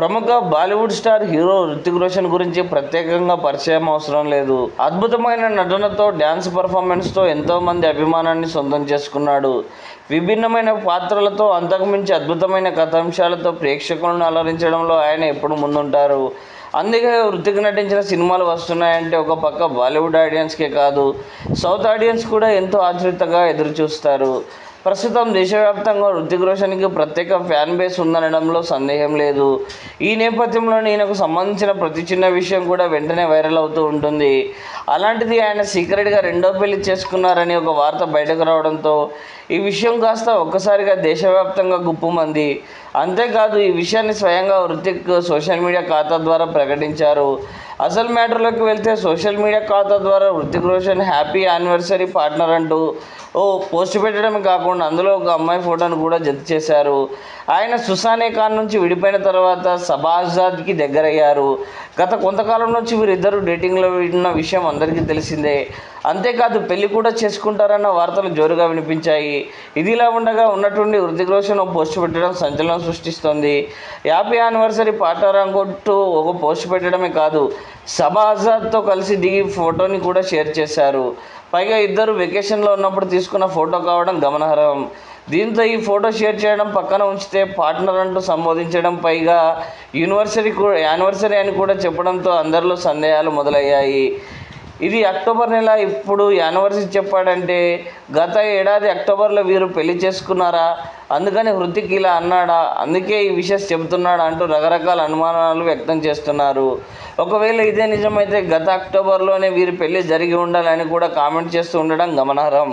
ప్రముఖ Bollywood star hero Hrithik Roshan గురించి ప్రత్యేకంగా పరిచయం అవసరం లేదు. అద్భుతమైన నటనతో డ్యాన్స్ పర్ఫార్మెన్స్తో ఎంతో మంది అభిమానాన్ని సొంతం చేసుకున్నాడు. విభిన్నమైన పాత్రలతో అంతకుమించి అద్భుతమైన కథాంశాలతో ప్రేక్షకులను అలరించడంలో ఆయన ఎప్పుడు ముందుంటారు. అందుకే వృత్తికి నటించిన సినిమాలు వస్తున్నాయంటే ఒక పక్క బాలీవుడ్ ఆడియన్స్కే కాదు సౌత్ ఆడియన్స్ కూడా ఎంతో ఆతృతగా ఎదురు చూస్తారు ప్రస్తుతం దేశవ్యాప్తంగా హృతిక్ రోషన్కి ప్రత్యేక ఫ్యాన్ బేస్ ఉందనడంలో సందేహం లేదు. ఈ నేపథ్యంలో ఈయనకు సంబంధించిన ప్రతి చిన్న విషయం కూడా వెంటనే వైరల్ అవుతూ ఉంటుంది. అలాంటిది ఆయన సీక్రెట్గా రెండో పెళ్ళి చేసుకున్నారని ఒక వార్త బయటకు రావడంతో ఈ విషయం కాస్త ఒక్కసారిగా దేశవ్యాప్తంగా గుప్పుమంది అంతేకాదు ఈ విషయాన్ని స్వయంగా హృతిక్ సోషల్ మీడియా ఖాతా ద్వారా ప్రకటించారు. అసలు మ్యాటర్లోకి వెళ్తే సోషల్ మీడియా ఖాతా ద్వారా Hrithik Roshan happy anniversary partner అంటూ ఓ పోస్ట్ పెట్టడమే కాకుండా అందులో ఒక అమ్మాయి ఫోటోను కూడా జత చేశారు. ఆయన సుసానే ఖాన్ నుంచి విడిపోయిన తర్వాత సబాజాద్కి దగ్గరయ్యారు. గత కొంతకాలం నుంచి వీరిద్దరూ డేటింగ్లో ఉన్న విషయం అందరికీ తెలిసిందే. అంతేకాదు పెళ్ళి కూడా చేసుకుంటారన్న వార్తలు జోరుగా వినిపించాయి. ఇదిలా ఉండగా ఉన్నటువంటి హృతిక్ రోషన్ ఒక పోస్ట్ పెట్టడం సంచలనం సృష్టిస్తోంది. హ్యాపీ యానివర్సరీ పార్ట్నర్ అనుకుంటూ ఒక పోస్ట్ పెట్టడమే కాదు సబా ఆజాద్తో కలిసి దిగి ఫోటోని కూడా షేర్ చేశారు. పైగా ఇద్దరు వెకేషన్లో ఉన్నప్పుడు తీసుకున్న ఫోటో కావడం గమనార్హం. దీంతో ఈ ఫోటో షేర్ చేయడం పక్కన ఉంచితే పార్ట్నర్ అంటూ సంబోధించడం పైగా యూనివర్సరీ కూడా యానివర్సరీ అని కూడా చెప్పడంతో అందరిలో సందేహాలు మొదలయ్యాయి. ఇది అక్టోబర్ నెల. ఇప్పుడు యానివర్సరీ చెప్పాడంటే గత ఏడాది అక్టోబర్లో వీరు పెళ్ళి చేసుకున్నారా? అందుకని హృతిక్ ఇలా అన్నాడా? అందుకే ఈ విషయం చెబుతున్నాడా అంటూ రకరకాల అనుమానాలు వ్యక్తం చేస్తున్నారు. ఒకవేళ ఇదే నిజమైతే గత అక్టోబర్లోనే వీరి పెళ్ళి జరిగి ఉండాలని కూడా కామెంట్ చేస్తూ ఉండడం గమనార్హం.